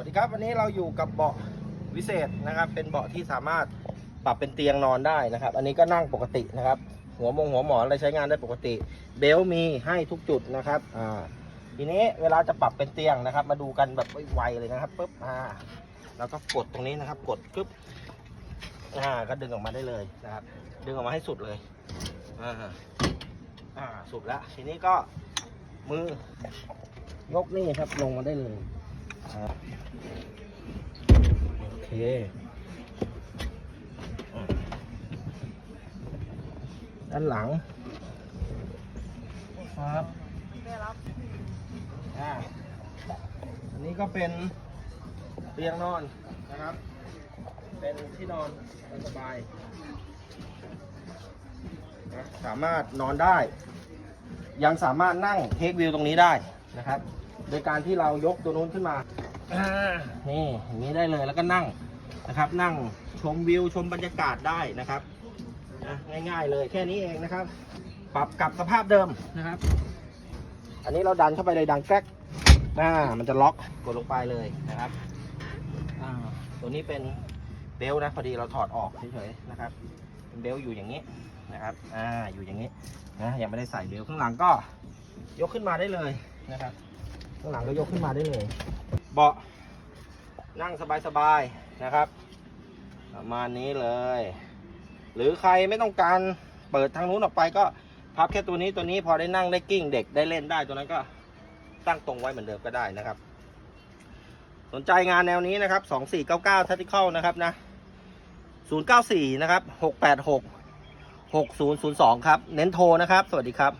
วัสดีครับวันนี้เราอยู่กับเบาะวิเศษนะครับ เป็นเบาะที่สามารถปรับเป็นเตียงนอนได้นะครับ อันนี้ก็นั่งปกตินะครับ หัวมงหัวหมอนอะไรใช้งานได้ปกติ เบลมีให้ทุกจุดนะครับอ่าทีนี้เวลาจะปรับเป็นเตียงนะครับ มาดูกันแบบไวๆเลยนะครับปุ๊บอ่าแล้วก็กดตรงนี้นะครับ กดปุ๊บอ่าก็ดึงออกมาได้เลยนะครับ ดึงออกมาให้สุดเลยอ่าอ่าสุดแล้วทีนี้ก็มือยกนี่ครับลงมาได้เลย อ่าโอเคด้านหลังครับอ่าอันนี้ก็เป็นเตียงนอนนะครับ เป็นที่นอนสบายนะสามารถนอนได้ ยังสามารถนั่งเทควิวตรงนี้ได้นะครับ โดยการที่เรายกตัวนู้นขึ้นมาอ่านี่อย่างนี้ได้เลยแล้วก็นั่งนะครับ นั่งชมวิวชมบรรยากาศได้นะครับนะง่ายๆเลยแค่นี้เองนะครับ ปรับกลับสภาพเดิมนะครับ อันนี้เราดันเข้าไปเลยดังแกรกอ่ามันจะล็อกกดลงไปเลยนะครับอ่าตัวนี้เป็นเบลต์นะพอดีเราถอดออกเฉยๆนะครับเป็นเบลต์อยู่อย่างนี้นะครับ อ่า อยู่อย่างนี้นะ ยังไม่ได้ใส่เบลต์ข้างหลังก็ยกขึ้นมาได้เลยนะครับ ข้างหลังก็ยกขึ้นมาได้เลย เบาะนั่งสบายๆนะครับ ประมาณนี้เลย หรือใครไม่ต้องการเปิดทางนู้นออกไปก็พับแค่ตัวนี้ตัวนี้พอได้นั่งได้กิ้งเด็กได้เล่นได้ตัวนั้นก็ตั้งตรงไว้เหมือนเดิมก็ได้นะครับ สนใจงานแนวนี้นะครับ 2499 Tactical นะครับนะ 094 นะครับ 686 6002 ครับ เน้นโทรนะครับ สวัสดีครับ